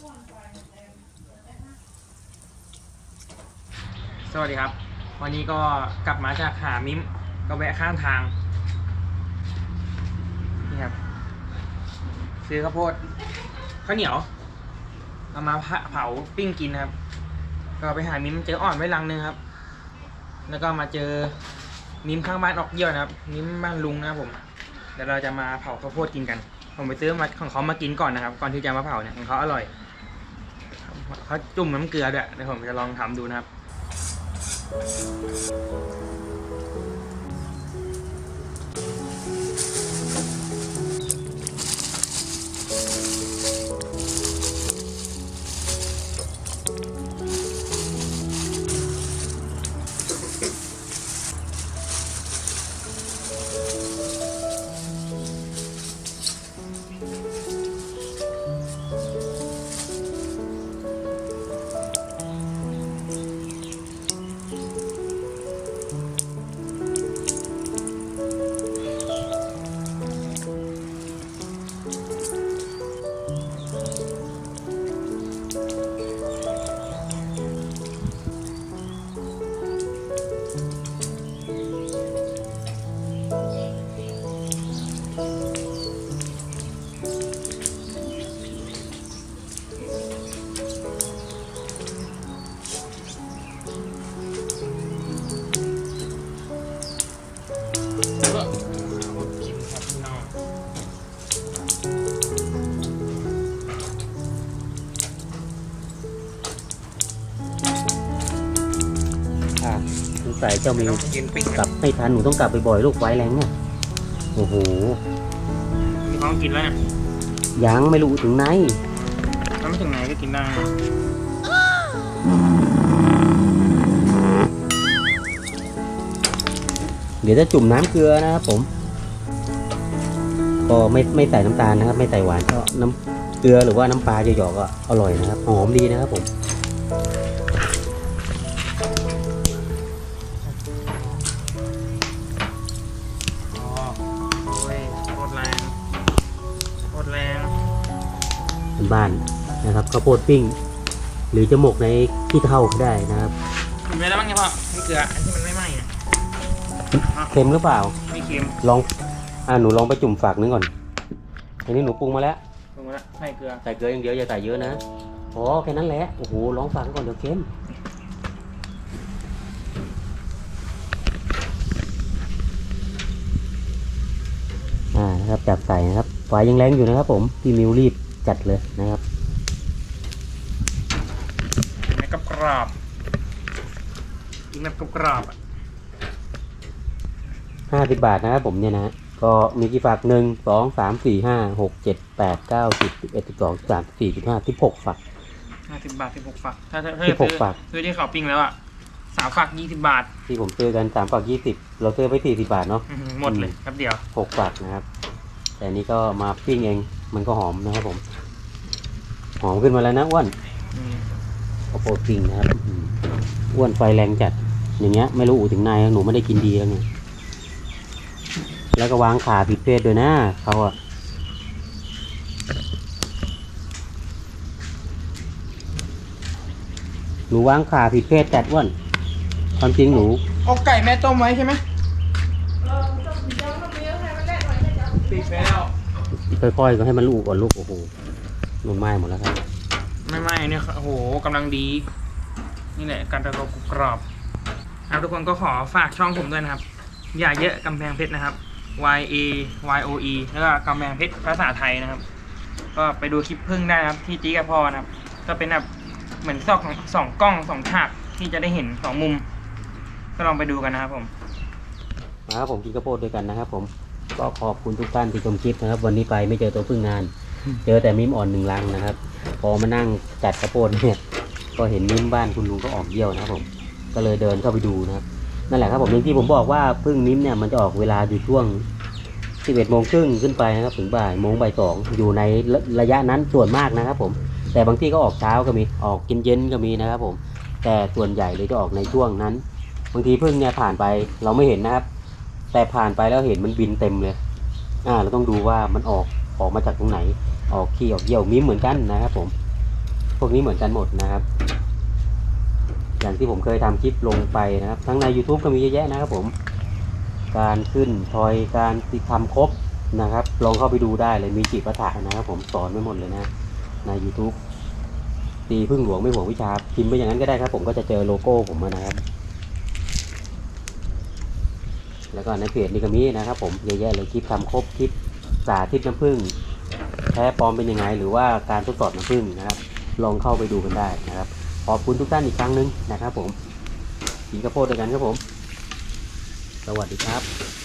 สวัสดีครับ วันนี้ก็กลับมาจากหามิมก็แวะข้างทางนี่ครับซื้อข้าวโพดข้าวเหนียวเอามาเผาปิ้งกินนะครับ ก็ไปหามิมเจออ่อนไว้ลังนึงครับ แล้วก็มาเจอมิมข้างบ้านออกเยี่ยวนะครับมิมบ้านลุงนะผมเดี๋ยวเราจะมาเผาข้าวโพดกินกัน ผมไปซื้อมาของเขามากินก่อนนะครับ ก่อนที่จะมาเผาเนี่ยของเขาอร่อย เขาจุ่มน้ำเกลือด้วยเดี๋ยวผมจะลองทำดูนะครับ สงสัยเจ้ามิวต้องกินปิ้งกลับไม่ทันหนูต้องกลับไปบ่อยๆลูกไว้แรงเนี่ยโอ้โหมีของกินแล้วเนี่ยยังไม่รู้ถึงไหนถ้าไม่ถึงไหนก็กินได้เดี๋ยวจะจุ่มน้ำเกลือนะครับผม ก็ไม่ไม่ใส่น้ำตาลนะครับ ไม่ใส่หวานก็น้ำเกลือหรือว่าน้ำปลาหยอกๆก็อร่อยนะครับหอมดีนะครับผม บ้านนะครับข้าวโพดปิ้ง หรือจะหมกในขี้เถ้าก็ได้นะครับกินไปแล้วบ้างไงพ่อไม่เกลืออันที่มันไม่ไหม้เนี่ยเค็มหรือเปล่า ไม่เค็มลองอ่าหนูลองไปจุ่มฝักนึงก่อนอันนี้หนูปรุงมาแล้วลงมาแล้วไม่เกลือใส่เกลืออย่างเดียวอย่าใส่เยอะนะอ๋อแค่นั้นแหละโอ้โหลองฝักก่อนเดี๋ยวเค็มอ่านะครับจับใส่นะครับไฟยังแรงอยู่นะครับผมพี่มิวรีบ จัดเลยนะครับกินแบบกรอบๆกินแบบกรอบๆอะห้าสิบบาทนะครับผมเนี่ยนะฮะก็มีกี่ฝักหนึ่งสองสามสี่ห้าหกเจ็ดแปดเก้าสิบสิบเอ็ดสิบสองสิบสามสิบสี่สิบห้าสิบหกฝักห้าสิบบาทสิบหกฝัก ถ้าถ้าถ้าสิบหกซื้อฝัก ซื้อที่เขาปิ้งแล้วอะสามฝักยี่สิบบาท ที่ผมซื้อกันสามฝักยี่สิบเราซื้อไปสี่สิบบาทเนาะอื้อหือหมดเลยครับเดียวหกฝักนะครับ แต่อันนี้ก็มาปิ้งเอง มันก็หอมนะครับผม หอมขึ้นมาแล้วนะอ้วนอืมข้าวโพดปิ้งนะครับอืมอ้วนไฟแรงจัด อย่างเงี้ย ไม่รู้อูถึงนายหนูไม่ได้กินดีแล้วไงแล้วก็วางขาผิดเพศด้วยนะเขาอะหนูวางขาผิดเพศจัดอ้วนความจริงหนูอกไก่แม่ต้มไว้ใช่ไหมปิดแล้ว ค่อยๆก็ให้มันลูกก่อนลูกโอ้โหมันไหม้หมดแล้วครับไม่ไม่เนี่ยโอ้โหกำลังดี นี่แหละการตะกรอบกรอบครับทุกคนก็ขอฝากช่องผมด้วยนะครับ อย่าเยอะกำแพงเพชรนะครับ Y A Y O E แล้วก็กำแพงเพชรภาษาไทยนะครับ ก็ไปดูคลิปพึ่งได้นะครับ ที่จีกับพ่อนะครับ ก็เป็นแบบเหมือนซอกของสองกล้องสองฉากที่จะได้เห็นสองมุม ก็ลองไปดูกันนะครับผมมาครับผมกินข้าวโพดด้วยกันนะครับผม ก็ขอบคุณทุกท่านที่ชมคลิปนะครับ วันนี้ไปไม่เจอตัวพึ่งนาน เจอแต่มิมอ่อนหนึ่งลังนะครับ พอมานั่งจัดข้าวโพดเนี่ยก็เห็นมิมบ้านคุณลุงก็ออกเยี่ยวนะครับผมก็เลยเดินเข้าไปดูนะครับนั่นแหละครับผมอย่างที่ผมบอกว่าพึ่งมิมเนี่ยมันจะออกเวลาอยู่ช่วง 11โมงครึ่งขึ้นไปนะครับถึงบ่ายโมงบ่ายสองอยู่ในระระยะนั้นส่วนมากนะครับ ผม แต่บางที่ก็ออกเช้าก็มีออกกินเย็นก็มีนะครับผม แต่ส่วนใหญ่เลยจะออกในช่วงนั้น บางทีพึ่งเนี่ยผ่านไปเราไม่เห็นนะครับ แต่ผ่านไปแล้วเห็นมันบินเต็มเลย อ่า เราต้องดูว่ามันออกออกมาจากตรงไหน ออกขี้ออกเยี่ยวมีเหมือนกันนะครับ ผม พวกนี้เหมือนกันหมดนะครับ อย่างที่ผมเคยทำคลิปลงไปนะครับ ทั้งใน YouTube ก็มีเยอะแยะนะครับ ผม การขึ้นทอยการติดทำครบนะครับ ลองเข้าไปดูได้เลยมีจิตประถานะครับ ผมสอนไว้หมดเลยนะ ใน YouTube ตีพึ่งหลวงไม่ห่วงวิชาพิมพ์ไปอย่างนั้นก็ได้ครับ ผมก็จะเจอโลโก้ผมนะครับ แล้วก็ในเพจนี่ก็มีนะครับ ผมเยอะแยะเลยคลิปทำครบคลิปสาธิตน้ำผึ้งแท้ปลอมเป็นยังไง หรือว่าการทดสอบน้ำผึ้งนะครับ ลองเข้าไปดูกันได้นะครับ ขอบคุณทุกท่านอีกครั้งหนึงนะครับ ผมสีกระโพดด้วยกันครับผม สวัสดีครับ